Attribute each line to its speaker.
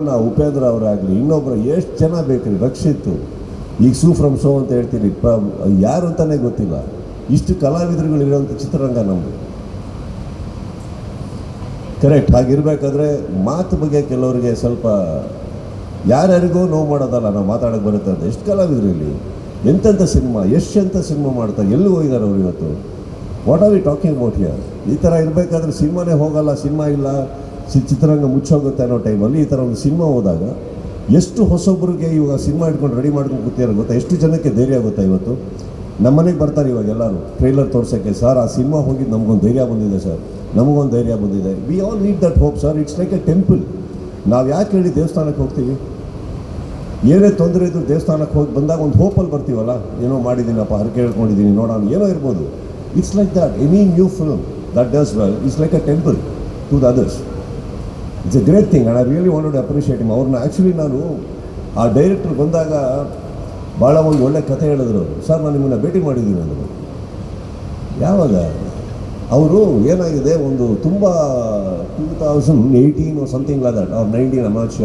Speaker 1: ಉಪೇಂದ್ರ ಅವರಾಗಲಿ ಇನ್ನೊಬ್ಬರು ಎಷ್ಟು ಜನ ಬೇಕ್ರಿ? ರಕ್ಷಿತ್ತು. ಈಗ ಸೂ ಫ್ರಮ್ ಶೋ ಅಂತ ಹೇಳ್ತೀನಿ. ಯಾರು ಅಂತಾನೆ ಗೊತ್ತಿಲ್ಲ. ಇಷ್ಟು ಕಲಾವಿದರುಗಳಿರೋಂಥ ಚಿತ್ರರಂಗ ನಮ್ಮದು ಕರೆಕ್ಟ್ ಹಾಗಿರ್ಬೇಕಾದ್ರೆ ಮಾತು ಬಗ್ಗೆ ಕೆಲವರಿಗೆ ಸ್ವಲ್ಪ ಯಾರ್ಯಾರಿಗೂ ನೋವು ಮಾಡೋದಲ್ಲ, ನಾವು ಮಾತಾಡೋಕೆ ಬರುತ್ತೆ ಅಂತ. ಎಷ್ಟು ಕಲಾವಿದರು ಇಲ್ಲಿ? ಎಂತೆಂಥ ಸಿನಿಮಾ? ಎಷ್ಟು ಎಂಥ ಸಿನಿಮಾ ಮಾಡ್ತಾರೆ ಎಲ್ಲಿ ಹೋಗಿದ್ದಾರೆ ಅವ್ರು ಇವತ್ತು? What are we talking about here ಈ ಥರ ಇರಬೇಕಾದ್ರೆ ಸಿನಿಮಾನೇ ಹೋಗಲ್ಲ, ಸಿನಿಮಾ ಇಲ್ಲ. ಚಿತ್ರರಂಗ ಮುಚ್ಚೋಗುತ್ತೆ ಅನ್ನೋ ಟೈಮಲ್ಲಿ ಈ ಥರ ಒಂದು ಸಿನಿಮಾ ಹೋದಾಗ ಎಷ್ಟು ಹೊಸೊಬ್ಬರಿಗೆ ಇವಾಗ ಸಿನಿಮಾ ಇಟ್ಕೊಂಡು ರೆಡಿ ಮಾಡ್ಕೊಂಡು ಕೂತಿರೋ ಗೊತ್ತಾ? ಎಷ್ಟು ಜನಕ್ಕೆ ಧೈರ್ಯ ಆಗುತ್ತಾ ಇವತ್ತು? ನಮ್ಮನೆಗೆ ಬರ್ತಾರೆ ಇವಾಗ ಎಲ್ಲರೂ. ಟ್ರೈಲರ್ ತೋರ್ಸೋಕ್ಕೆ, ಸರ್, ಆ ಸಿನಿಮಾ ಹೋಗಿದ್ದು ನಮಗೊಂದು ಧೈರ್ಯ ಬಂದಿದೆ, ಸರ್. ನಮಗೊಂದು ಧೈರ್ಯ ಬಂದಿದೆ. We all need that hope sir it's like a temple ನಾವು ಯಾಕೆ ಹೇಳಿ ದೇವಸ್ಥಾನಕ್ಕೆ ಹೋಗ್ತೀವಿ? ಏನೇ ತೊಂದರೆ ಇದ್ದರೂ ದೇವಸ್ಥಾನಕ್ಕೆ ಹೋಗಿ ಬಂದಾಗ ಒಂದು ಹೋಪಲ್ಲಿ ಬರ್ತೀವಲ್ಲ? ಏನೋ ಮಾಡಿದ್ದೀನಪ್ಪ, ಹರಕೆ ಹೇಳ್ಕೊಂಡಿದ್ದೀನಿ, ನೋಡೋಣ, ಏನೋ ಇರ್ಬೋದು. It's like that any new film that does well it's like a temple to the others it's a great thing and I really wanted appreciate him ಅವ್ರನ್ನ ಆ್ಯಕ್ಚುಲಿ ನಾನು ಆ ಡೈರೆಕ್ಟ್ರ್ ಬಂದಾಗ ಭಾಳ ಒಂದು ಒಳ್ಳೆ ಕಥೆ ಹೇಳಿದ್ರು. ಸರ್ ನಾನು ನಿಮ್ಮನ್ನು ಭೇಟಿ ಮಾಡಿದ್ದೀನಿ ಅಂದರು. ಯಾವಾಗ? ಅವರು ಏನಾಗಿದೆ? ಒಂದು ತುಂಬ two thousand eighteen something like that ಅವ್ರು ನೈನ್ಟೀನ್ ಅಮಾಶ್ಯ